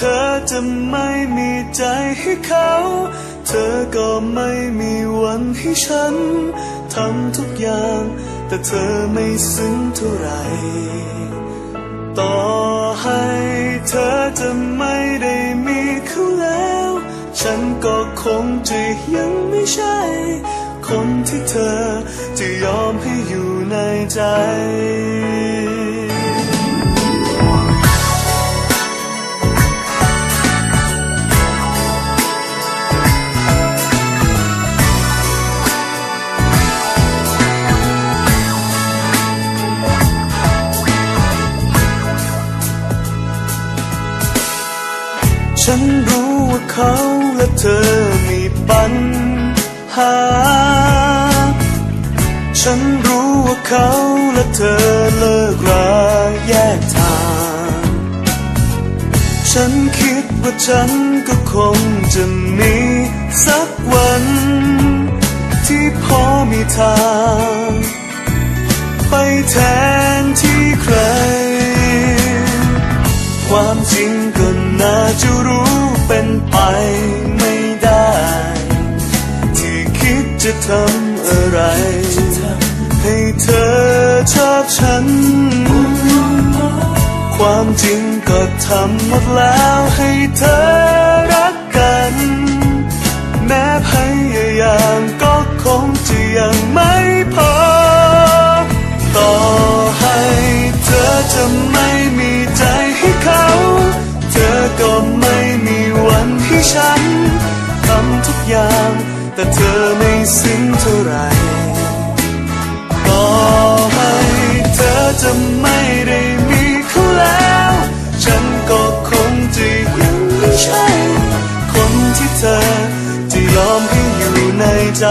เธอจะไม่มีใจให้เขา เธอก็ไม่มีวันให้ฉันทำทุกอย่าง แต่เธอไม่ซึ้งเท่าไหร่ต่อให้เธอจะไม่ได้มีเขาแล้ว ฉันก็คงจะยังไม่ใช่ คนที่เธอจะยอมให้อยู่ในใจ ฉันรู้ว่าเขาและเธอมีปัญหา ฉันรู้ว่าเขาและเธอเลิกราแยกทาง ฉันคิดว่าฉันก็คงจะมีสักวัน ที่พอมีทาง ความจริงก็น่าจะรู้เป็นไปไม่ได้ ที่คิดจะทำอะไร ให้เธอชอบฉัน ความจริงก็ทำหมดแล้วให้เธอ ฉันทำทุกอย่าง แต่เธอไม่ซึ้งเท่าไหร่ต่อให้เธอจะไม่ได้มีเขาแล้ว ฉันก็คงจะยังไม่ใช่ คนที่เธอจะยอมให้อยู่ในใจ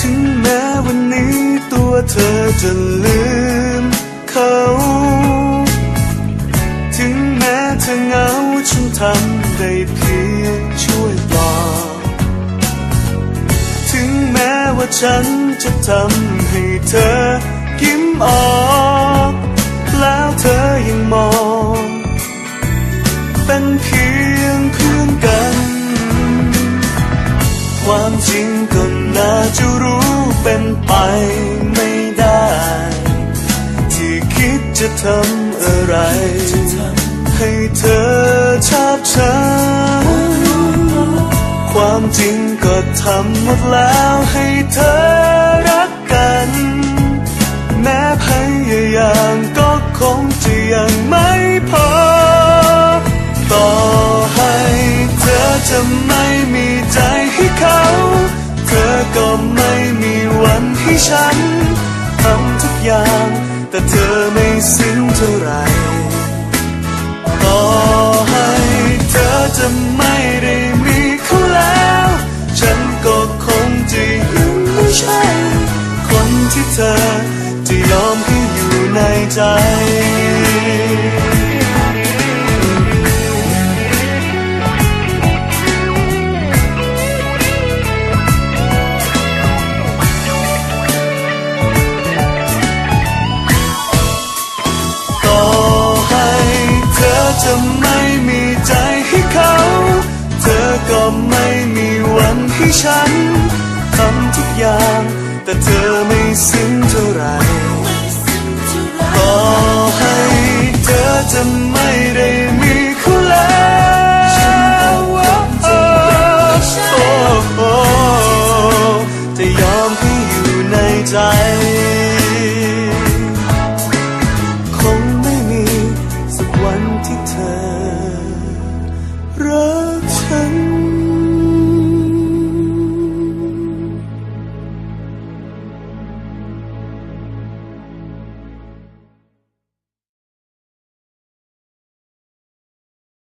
ถึงแม้วันนี้ตัวเธอจะลืม ทำได้เพียงช่วยปลอบถึงแม้ว่าฉันจะทำให้เธอยิ้มออกแล้วเธอยังมอง เป็นเพียงเพื่อนกัน ความจริงก็น่าจะรู้เป็นไปไม่ได้ ที่คิดจะทำอะไร จริงก็ทำหมดแล้วให้เธอรักกัน แม้พยายามก็คงจะยังไม่พอ ต่อให้เธอจะไม่มีใจให้เขา เธอก็ไม่มีวันให้ฉันทำทุกอย่าง แต่เธอไม่ซึ้งเท่าไหร่ต่อให้เธอจะไม่ ไม่มีวันให้ฉันทำทุกอย่าง แต่เธอไม่ซึ้งเท่าไหร่ต่อให้เธอจะ